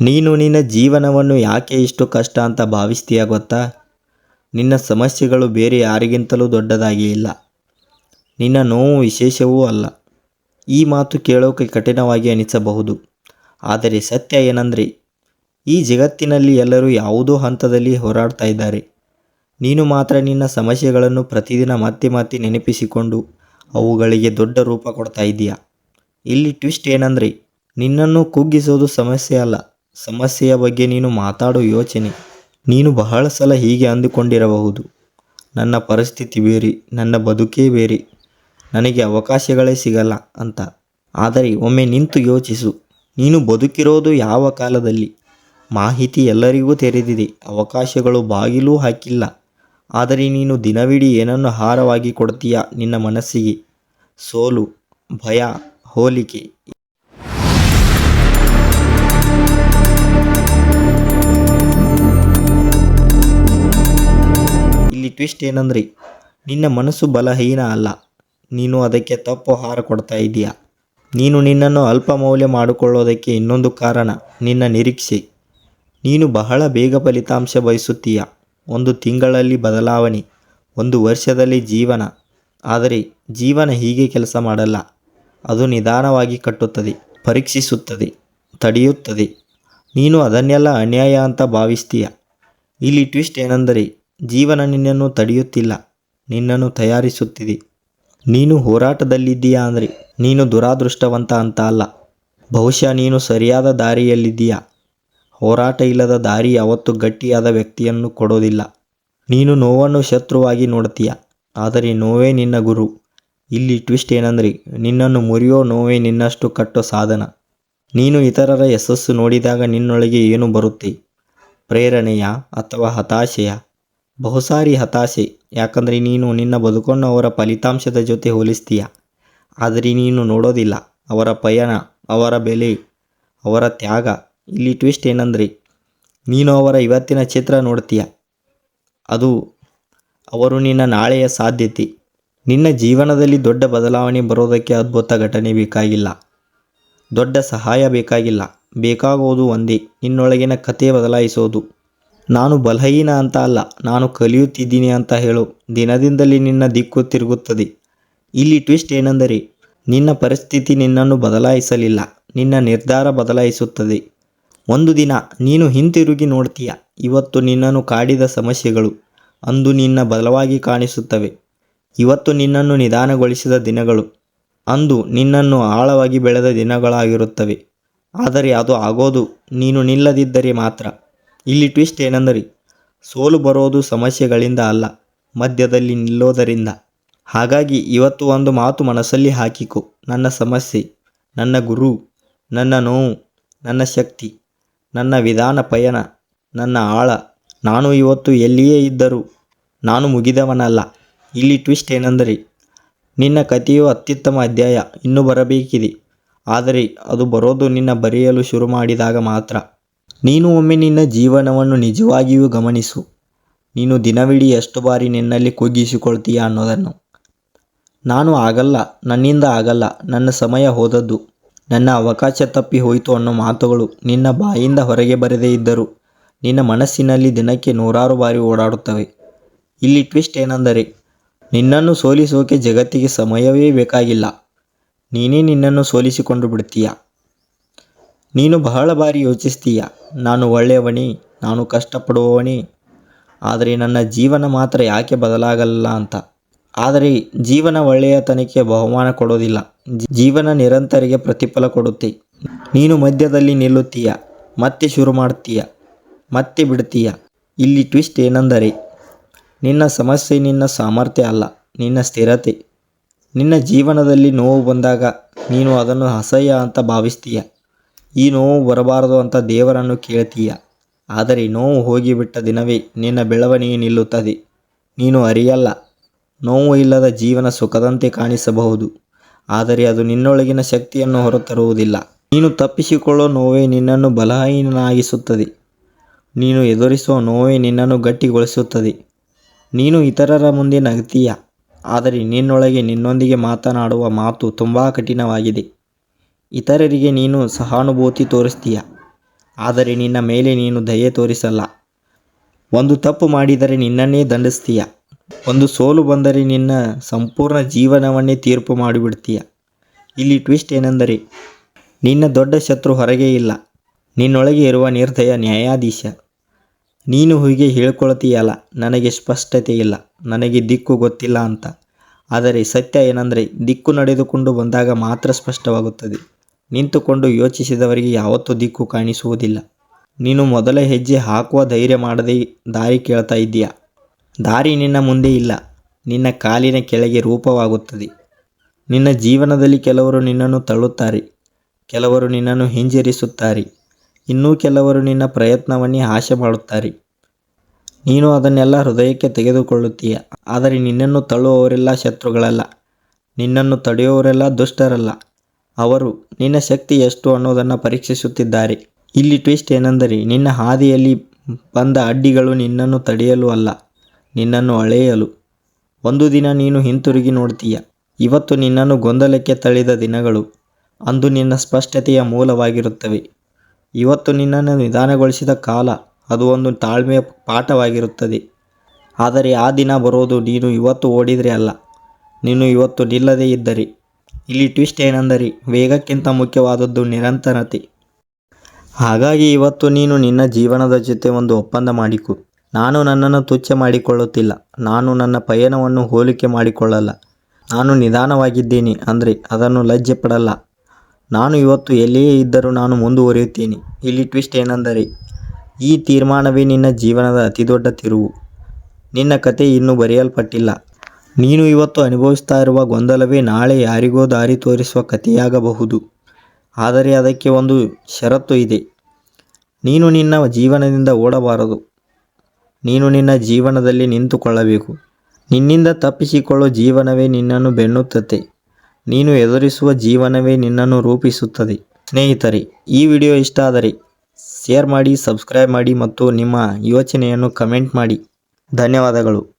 ನೀನು ನಿನ್ನ ಜೀವನವನ್ನು ಯಾಕೆ ಇಷ್ಟು ಕಷ್ಟ ಅಂತ ಭಾವಿಸ್ತೀಯ ಗೊತ್ತಾ? ನಿನ್ನ ಸಮಸ್ಯೆಗಳು ಬೇರೆ ಯಾರಿಗಿಂತಲೂ ದೊಡ್ಡದಾಗಿ ಇಲ್ಲ. ನಿನ್ನ ನೋವು ವಿಶೇಷವೂ ಅಲ್ಲ. ಈ ಮಾತು ಕೇಳೋಕೆ ಕಠಿಣವಾಗಿ ಅನಿಸಬಹುದು. ಆದರೆ ಸತ್ಯ ಏನಂದರೆ, ಈ ಜಗತ್ತಿನಲ್ಲಿ ಎಲ್ಲರೂ ಯಾವುದೋ ಹಂತದಲ್ಲಿ ಹೋರಾಡ್ತಾ ಇದ್ದಾರೆ. ನೀನು ಮಾತ್ರ ನಿನ್ನ ಸಮಸ್ಯೆಗಳನ್ನು ಪ್ರತಿದಿನ ಮತ್ತೆ ಮತ್ತೆ ನೆನಪಿಸಿಕೊಂಡು ಅವುಗಳಿಗೆ ದೊಡ್ಡ ರೂಪ ಕೊಡ್ತಾ ಇದ್ದೀಯಾ ಇಲ್ಲಿ ಟ್ವಿಸ್ಟ್ ಏನಂದರೆ, ನಿನ್ನನ್ನು ಕುಗ್ಗಿಸೋದು ಸಮಸ್ಯೆ ಅಲ್ಲ. ಸಮಸ್ಯೆಯ ಬಗ್ಗೆ ನೀನು ಮಾತಾಡೋ ಯೋಚನೆ. ನೀನು ಬಹಳ ಸಲ ಹೀಗೆ ಅಂದುಕೊಂಡಿರಬಹುದು. ನನ್ನ ಪರಿಸ್ಥಿತಿ ಬೇರೆ, ನನ್ನ ಬದುಕೇ ಬೇರೆ. ನನಗೆ ಅವಕಾಶಗಳೇ ಸಿಗಲ್ಲ ಅಂತ. ಆದರೆ ಒಮ್ಮೆ ನಿಂತು ಯೋಚಿಸು. ನೀನು ಬದುಕಿರೋದು ಯಾವ ಕಾಲದಲ್ಲಿ? ಮಾಹಿತಿ ಎಲ್ಲರಿಗೂ ತೆರೆದಿದೆ. ಅವಕಾಶಗಳು ಬಾಗಿಲೂ ಹಾಕಿಲ್ಲ. ಆದರೆ ನೀನು ದಿನವಿಡೀ ಏನನ್ನು ಆಹಾರವಾಗಿ ಕೊಡ್ತೀಯ ನಿನ್ನ ಮನಸ್ಸಿಗೆ? ಸೋಲು, ಭಯ, ಹೋಲಿಕೆ. ಟ್ವಿಸ್ಟ್ ಏನಂದ್ರಿ? ನಿನ್ನ ಮನಸ್ಸು ಬಲಹೀನ ಅಲ್ಲ. ನೀನು ಅದಕ್ಕೆ ತಪ್ಪು ಆಹಾರ ಕೊಡ್ತಾ ಇದೀಯ ನೀನು ನಿನ್ನನ್ನು ಅಲ್ಪ ಮೌಲ್ಯ ಮಾಡಿಕೊಳ್ಳೋದಕ್ಕೆ ಇನ್ನೊಂದು ಕಾರಣ ನಿನ್ನ ನಿರೀಕ್ಷೆ. ನೀನು ಬಹಳ ಬೇಗ ಫಲಿತಾಂಶ ಬಯಸುತ್ತೀಯ? ಒಂದು ತಿಂಗಳಲ್ಲಿ ಬದಲಾವಣೆ, ಒಂದು ವರ್ಷದಲ್ಲಿ ಜೀವನ. ಆದರೆ ಜೀವನ ಹೀಗೆ ಕೆಲಸ ಮಾಡಲ್ಲ. ಅದು ನಿಧಾನವಾಗಿ ಕಟ್ಟುತ್ತದೆ, ಪರೀಕ್ಷಿಸುತ್ತದೆ, ತಡೆಯುತ್ತದೆ. ನೀನು ಅದನ್ನೆಲ್ಲ ಅನ್ಯಾಯ ಅಂತ ಭಾವಿಸ್ತೀಯ? ಇಲ್ಲಿ ಟ್ವಿಸ್ಟ್ ಏನೆಂದರೆ ಜೀವನ ನಿನ್ನನ್ನು ತಡೆಯುತ್ತಿಲ್ಲ, ನಿನ್ನನ್ನು ತಯಾರಿಸುತ್ತಿದೆ. ನೀನು ಹೋರಾಟದಲ್ಲಿದ್ದೀಯಾ ಅಂದರೆ, ನೀನು ದುರಾದೃಷ್ಟವಂತ ಅಂತ ಅಲ್ಲ. ಬಹುಶಃ ನೀನು ಸರಿಯಾದ ದಾರಿಯಲ್ಲಿದ್ದೀಯಾ. ಹೋರಾಟ ಇಲ್ಲದ ದಾರಿ ಯಾವತ್ತೂ ಗಟ್ಟಿಯಾದ ವ್ಯಕ್ತಿಯನ್ನು ಕೊಡೋದಿಲ್ಲ. ನೀನು ನೋವನ್ನು ಶತ್ರುವಾಗಿ ನೋಡ್ತೀಯ, ಆದರೆ ನೋವೇ ನಿನ್ನ ಗುರು. ಇಲ್ಲಿ ಟ್ವಿಸ್ಟ್ ಏನಂದರೆ, ನಿನ್ನನ್ನು ಮುರಿಯೋ ನೋವೇ ನಿನ್ನಷ್ಟು ಕಟ್ಟೋ ಸಾಧನ. ನೀನು ಇತರರ ಯಶಸ್ಸು ನೋಡಿದಾಗ ನಿನ್ನೊಳಗೆ ಏನು ಬರುತ್ತೆ? ಪ್ರೇರಣೆಯ ಅಥವಾ ಹತಾಶೆಯ? ಬಹುಸಾರಿ ಹತಾಶೆ. ಯಾಕಂದರೆ ನೀನು ನಿನ್ನ ಬದುಕನ್ನು ಅವರ ಫಲಿತಾಂಶದ ಜೊತೆ ಹೋಲಿಸ್ತೀಯ. ಆದರೆ ನೀನು ನೋಡೋದಿಲ್ಲ. ಅವರ ಪಯಣ, ಅವರ ಬೆಲೆ, ಅವರ ತ್ಯಾಗ. ಇಲ್ಲಿ ಟ್ವಿಸ್ಟ್ ಏನಂದರೆ, ನೀನು ಅವರ ಇವತ್ತಿನ ಚಿತ್ರ ನೋಡ್ತೀಯ. ಅದು ಅವರು ನಿನ್ನ ನಾಳೆಯ ಸಾಧ್ಯತೆ. ನಿನ್ನ ಜೀವನದಲ್ಲಿ ದೊಡ್ಡ ಬದಲಾವಣೆ ಬರೋದಕ್ಕೆ ಅದ್ಭುತ ಘಟನೆ ಬೇಕಾಗಿಲ್ಲ. ದೊಡ್ಡ ಸಹಾಯ ಬೇಕಾಗಿಲ್ಲ. ಬೇಕಾಗೋದು ಒಂದೇ, ನಿನ್ನೊಳಗಿನ ಕತೆ ಬದಲಾಯಿಸೋದು. ನಾನು ಬಲಹೀನ ಅಂತ ಅಲ್ಲ, ನಾನು ಕಲಿಯುತ್ತಿದ್ದೀನಿ ಅಂತ ಹೇಳು. ದಿನದಿಂದಲೇ ನಿನ್ನ ದಿಕ್ಕು ತಿರುಗುತ್ತದೆ. ಇಲ್ಲಿ ಟ್ವಿಸ್ಟ್ ಏನೆಂದರೆ, ನಿನ್ನ ಪರಿಸ್ಥಿತಿ ನಿನ್ನನ್ನು ಬದಲಾಯಿಸಲಿಲ್ಲ, ನಿನ್ನ ನಿರ್ಧಾರ ಬದಲಾಯಿಸುತ್ತದೆ. ಒಂದು ದಿನ ನೀನು ಹಿಂತಿರುಗಿ ನೋಡ್ತೀಯ, ಇವತ್ತು ನಿನ್ನನ್ನು ಕಾಡಿದ ಸಮಸ್ಯೆಗಳು, ಅಂದು ನಿನ್ನ ಬಲವಾಗಿ ಕಾಣಿಸುತ್ತವೆ. ಇವತ್ತು ನಿನ್ನನ್ನು ನಿಧಾನಗೊಳಿಸಿದ ದಿನಗಳು, ಅಂದು ನಿನ್ನನ್ನು ಆಳವಾಗಿ ಬೆಳೆದ ದಿನಗಳಾಗಿರುತ್ತವೆ. ಆದರೆ ಅದು ಆಗೋದು ನೀನು ನಿಲ್ಲದಿದ್ದರೆ ಮಾತ್ರ. ಇಲ್ಲಿ ಟ್ವಿಸ್ಟ್ ಏನೆಂದರೆ, ಸೋಲು ಬರೋದು ಸಮಸ್ಯೆಗಳಿಂದ ಅಲ್ಲ, ಮಧ್ಯದಲ್ಲಿ ನಿಲ್ಲೋದರಿಂದ. ಹಾಗಾಗಿ ಇವತ್ತು ಒಂದು ಮಾತು ಮನಸ್ಸಲ್ಲಿ ಹಾಕಿಕೊ. ನನ್ನ ಸಮಸ್ಯೆ, ನನ್ನ ಗುರು, ನನ್ನ ನೋವು, ನನ್ನ ಶಕ್ತಿ, ನನ್ನ ವಿಧಾನ ಪಯಣ, ನನ್ನ ಆಳ. ನಾನು ಇವತ್ತು ಎಲ್ಲಿಯೇ ಇದ್ದರೂ ನಾನು ಮುಗಿದವನಲ್ಲ. ಇಲ್ಲಿ ಟ್ವಿಸ್ಟ್ ಏನೆಂದರೆ, ನಿನ್ನ ಕಥೆಯು ಅತ್ಯುತ್ತಮ ಅಧ್ಯಾಯ, ಇನ್ನೂ ಬರಬೇಕಿದೆ. ಆದರೆ ಅದು ಬರೋದು ನಿನ್ನ ಬರೆಯಲು ಶುರು ಮಾಡಿದಾಗ ಮಾತ್ರ. ನೀನು ಒಮ್ಮೆ ನಿನ್ನ ಜೀವನವನ್ನು ನಿಜವಾಗಿಯೂ ಗಮನಿಸು. ನೀನು ದಿನವಿಡೀ ಎಷ್ಟು ಬಾರಿ ನಿನ್ನಲ್ಲಿ ಕುಗ್ಗಿಸಿಕೊಳ್ತೀಯ ಅನ್ನೋದನ್ನು. ನಾನು ಆಗಲ್ಲ, ನನ್ನಿಂದ ಆಗಲ್ಲ, ನನ್ನ ಸಮಯ ಹೋದದ್ದು. ನನ್ನ ಅವಕಾಶ ತಪ್ಪಿ ಹೋಯಿತು ಅನ್ನೋ ಮಾತುಗಳು ನಿನ್ನ ಬಾಯಿಂದ ಹೊರಗೆ ಬರದೇ ಇದ್ದರೂ ನಿನ್ನ ಮನಸ್ಸಿನಲ್ಲಿ ದಿನಕ್ಕೆ ನೂರಾರು ಬಾರಿ ಓಡಾಡುತ್ತವೆ. ಇಲ್ಲಿ ಟ್ವಿಸ್ಟ್ ಏನೆಂದರೆ, ನಿನ್ನನ್ನು ಸೋಲಿಸೋಕೆ ಜಗತ್ತಿಗೆ ಸಮಯವೇ ಬೇಕಾಗಿಲ್ಲ. ನೀನೇ ನಿನ್ನನ್ನು ಸೋಲಿಸಿಕೊಂಡು ಬಿಡ್ತೀಯ? ನೀನು ಬಹಳ ಬಾರಿ ಯೋಚಿಸ್ತೀಯ, ನಾನು ಒಳ್ಳೆಯವನೇ, ನಾನು ಕಷ್ಟಪಡುವವನೇ. ಆದರೆ ನನ್ನ ಜೀವನ ಮಾತ್ರ ಯಾಕೆ ಬದಲಾಗಲ್ಲ ಅಂತ. ಆದರೆ ಜೀವನ ಒಳ್ಳೆಯತನಕ್ಕೆ ಬಹುಮಾನ ಕೊಡೋದಿಲ್ಲ. ಜೀವನ ನಿರಂತರಿಗೆ ಪ್ರತಿಫಲ ಕೊಡುತ್ತೆ. ನೀನು ಮಧ್ಯದಲ್ಲಿ ನಿಲ್ಲುತ್ತೀಯ, ಮತ್ತೆ ಶುರು ಮಾಡ್ತೀಯ, ಮತ್ತೆ ಬಿಡ್ತೀಯ. ಇಲ್ಲಿ ಟ್ವಿಸ್ಟ್ ಏನೆಂದರೆ, ನಿನ್ನ ಸಮಸ್ಯೆ ನಿನ್ನ ಸಾಮರ್ಥ್ಯ ಅಲ್ಲ, ನಿನ್ನ ಸ್ಥಿರತೆ. ನಿನ್ನ ಜೀವನದಲ್ಲಿ ನೋವು ಬಂದಾಗ ನೀನು ಅದನ್ನು ಅಸಹ್ಯ ಅಂತ ಭಾವಿಸ್ತೀಯ. ಈ ನೋವು ಬರಬಾರದು ಅಂತ ದೇವರನ್ನು ಕೇಳ್ತೀಯ. ಆದರೆ ನೋವು ಹೋಗಿಬಿಟ್ಟ ದಿನವೇ ನಿನ್ನ ಬೆಳವಣಿಗೆ ನಿಲ್ಲುತ್ತದೆ. ನೀನು ಅರಿಯಲ್ಲ, ನೋವು ಇಲ್ಲದ ಜೀವನ ಸುಖದಂತೆ ಕಾಣಿಸಬಹುದು. ಆದರೆ ಅದು ನಿನ್ನೊಳಗಿನ ಶಕ್ತಿಯನ್ನು ಹೊರತರುವುದಿಲ್ಲ. ನೀನು ತಪ್ಪಿಸಿಕೊಳ್ಳೋ ನೋವೇ ನಿನ್ನನ್ನು ಬಲಹೀನನಾಗಿಸುತ್ತದೆ. ನೀನು ಎದುರಿಸುವ ನೋವೇ ನಿನ್ನನ್ನು ಗಟ್ಟಿಗೊಳಿಸುತ್ತದೆ. ನೀನು ಇತರರ ಮುಂದೆ ನಗ್ತೀಯ, ಆದರೆ ನಿನ್ನೊಳಗೆ ನಿನ್ನೊಂದಿಗೆ ಮಾತನಾಡುವ ಮಾತು ತುಂಬ ಕಠಿಣವಾಗಿದೆ. ಇತರರಿಗೆ ನೀನು ಸಹಾನುಭೂತಿ ತೋರಿಸ್ತೀಯ, ಆದರೆ ನಿನ್ನ ಮೇಲೆ ನೀನು ದಯೆ ತೋರಿಸಲ್ಲ. ಒಂದು ತಪ್ಪು ಮಾಡಿದರೆ ನಿನ್ನನ್ನೇ ದಂಡಿಸ್ತೀಯ, ಒಂದು ಸೋಲು ಬಂದರೆ ನಿನ್ನ ಸಂಪೂರ್ಣ ಜೀವನವನ್ನೇ ತೀರ್ಪು ಮಾಡಿಬಿಡ್ತೀಯ. ಇಲ್ಲಿ ಟ್ವಿಸ್ಟ್ ಏನೆಂದರೆ, ನಿನ್ನ ದೊಡ್ಡ ಶತ್ರು ಹೊರಗೆ ಇಲ್ಲ, ನಿನ್ನೊಳಗೆ ಇರುವ ನಿರ್ದಯ ನ್ಯಾಯಾಧೀಶ. ನೀನು ಹೀಗೆ ಹೇಳ್ಕೊಳ್ತೀಯಲ್ಲ, ನನಗೆ ಸ್ಪಷ್ಟತೆ ಇಲ್ಲ, ನನಗೆ ದಿಕ್ಕು ಗೊತ್ತಿಲ್ಲ ಅಂತ. ಆದರೆ ಸತ್ಯ ಏನಂದರೆ, ದಿಕ್ಕು ನಡೆದುಕೊಂಡು ಬಂದಾಗ ಮಾತ್ರ ಸ್ಪಷ್ಟವಾಗುತ್ತದೆ. ನಿಂತುಕೊಂಡು ಯೋಚಿಸಿದವರಿಗೆ ಯಾವತ್ತೂ ದಿಕ್ಕು ಕಾಣಿಸುವುದಿಲ್ಲ. ನೀನು ಮೊದಲ ಹೆಜ್ಜೆ ಹಾಕುವ ಧೈರ್ಯ ಮಾಡದೆ ದಾರಿ ಕೇಳ್ತಾ ಇದ್ದೀಯ? ದಾರಿ ನಿನ್ನ ಮುಂದೆ ಇಲ್ಲ. ನಿನ್ನ ಕಾಲಿನ ಕೆಳಗೆ ರೂಪವಾಗುತ್ತದೆ. ನಿನ್ನ ಜೀವನದಲ್ಲಿ ಕೆಲವರು ನಿನ್ನನ್ನು ತಳ್ಳುತ್ತಾರೆ. ಕೆಲವರು ನಿನ್ನನ್ನು ಹಿಂಜರಿಸುತ್ತಾರೆ. ಇನ್ನೂ ಕೆಲವರು ನಿನ್ನ ಪ್ರಯತ್ನವನ್ನೇ ಆಶೆ ಮಾಡುತ್ತಾರೆ. ನೀನು ಅದನ್ನೆಲ್ಲ ಹೃದಯಕ್ಕೆ ತೆಗೆದುಕೊಳ್ಳುತ್ತೀಯ? ಆದರೆ ನಿನ್ನನ್ನು ತಳ್ಳುವವರೆಲ್ಲ ಶತ್ರುಗಳಲ್ಲ. ನಿನ್ನನ್ನು ತಡೆಯುವವರೆಲ್ಲ ದುಷ್ಟರಲ್ಲ. ಅವರು, ನಿನ್ನ ಶಕ್ತಿ ಎಷ್ಟು ಅನ್ನೋದನ್ನು ಪರೀಕ್ಷಿಸುತ್ತಿದ್ದಾರೆ. ಇಲ್ಲಿ ಟ್ವಿಸ್ಟ್ ಏನೆಂದರೆ, ನಿನ್ನ ಹಾದಿಯಲ್ಲಿ ಬಂದ ಅಡ್ಡಿಗಳು ನಿನ್ನನ್ನು ತಡೆಯಲು ಅಲ್ಲ, ನಿನ್ನನ್ನು ಅಳೆಯಲು. ಒಂದು ದಿನ ನೀನು ಹಿಂತಿರುಗಿ ನೋಡ್ತೀಯ. ಇವತ್ತು ನಿನ್ನನ್ನು ಗೊಂದಲಕ್ಕೆ ತಳ್ಳಿದ ದಿನಗಳು, ಅಂದು ನಿನ್ನ ಸ್ಪಷ್ಟತೆಯ ಮೂಲವಾಗಿರುತ್ತವೆ. ಇವತ್ತು ನಿನ್ನನ್ನು ನಿಧಾನಗೊಳಿಸಿದ ಕಾಲ, ಅದು ಒಂದು ತಾಳ್ಮೆಯ ಪಾಠವಾಗಿರುತ್ತದೆ. ಆದರೆ ಆ ದಿನ ಬರೋದು ನೀನು ಇವತ್ತು ಓಡಿದರೆ ಅಲ್ಲ. ನೀನು ಇವತ್ತು ನಿಲ್ಲದೇ ಇದ್ದರೆ ಇಲ್ಲಿ ಟ್ವಿಸ್ಟ್ ಏನೆಂದರೆ, ವೇಗಕ್ಕಿಂತ ಮುಖ್ಯವಾದದ್ದು ನಿರಂತರತೆ. ಹಾಗಾಗಿ ಇವತ್ತು ನೀನು ನಿನ್ನ ಜೀವನದ ಜೊತೆ ಒಂದು ಒಪ್ಪಂದ ಮಾಡಿಕೊ. ನಾನು ನನ್ನನ್ನು ತುಚ್ಛ ಮಾಡಿಕೊಳ್ಳುತ್ತಿಲ್ಲ. ನಾನು ನನ್ನ ಪಯಣವನ್ನು ಹೋಲಿಕೆ ಮಾಡಿಕೊಳ್ಳಲ್ಲ. ನಾನು ನಿಧಾನವಾಗಿದ್ದೇನೆ ಅಂದರೆ ಅದನ್ನು ಲಜ್ಜೆ ಪಡಲ್ಲ ನಾನು ಇವತ್ತು ಎಲ್ಲಿಯೇ ಇದ್ದರೂ ನಾನು ಮುಂದುವರಿಯುತ್ತೇನೆ. ಇಲ್ಲಿ ಟ್ವಿಸ್ಟ್ ಏನೆಂದರೆ, ಈ ತೀರ್ಮಾನವೇ ನಿನ್ನ ಜೀವನದ ಅತಿದೊಡ್ಡ ತಿರುವು. ನಿನ್ನ ಕತೆ ಇನ್ನೂ ಬರೆಯಲ್ಪಟ್ಟಿಲ್ಲ. ನೀನು ಇವತ್ತು ಅನುಭವಿಸ್ತಾ ಇರುವ ಗೊಂದಲವೇ ನಾಳೆ ಯಾರಿಗೋ ದಾರಿ ತೋರಿಸುವ ಕಥೆಯಾಗಬಹುದು. ಆದರೆ ಅದಕ್ಕೆ ಒಂದು ಷರತ್ತು ಇದೆ. ನೀನು ನಿನ್ನ ಜೀವನದಿಂದ ಓಡಬಾರದು. ನೀನು ನಿನ್ನ ಜೀವನದಲ್ಲಿ ನಿಂತುಕೊಳ್ಳಬೇಕು. ನಿನ್ನಿಂದ ತಪ್ಪಿಸಿಕೊಳ್ಳೋ ಜೀವನವೇ ನಿನ್ನನ್ನು ಬೆನ್ನುತ್ತದೆ. ನೀನು ಎದುರಿಸುವ ಜೀವನವೇ ನಿನ್ನನ್ನು ರೂಪಿಸುತ್ತದೆ. ಸ್ನೇಹಿತರೆ, ಈ ವಿಡಿಯೋ ಇಷ್ಟ ಆದರೆ ಶೇರ್ ಮಾಡಿ, ಸಬ್ಸ್ಕ್ರೈಬ್ ಮಾಡಿ ಮತ್ತು ನಿಮ್ಮ ಯೋಚನೆಯನ್ನು ಕಮೆಂಟ್ ಮಾಡಿ. ಧನ್ಯವಾದಗಳು.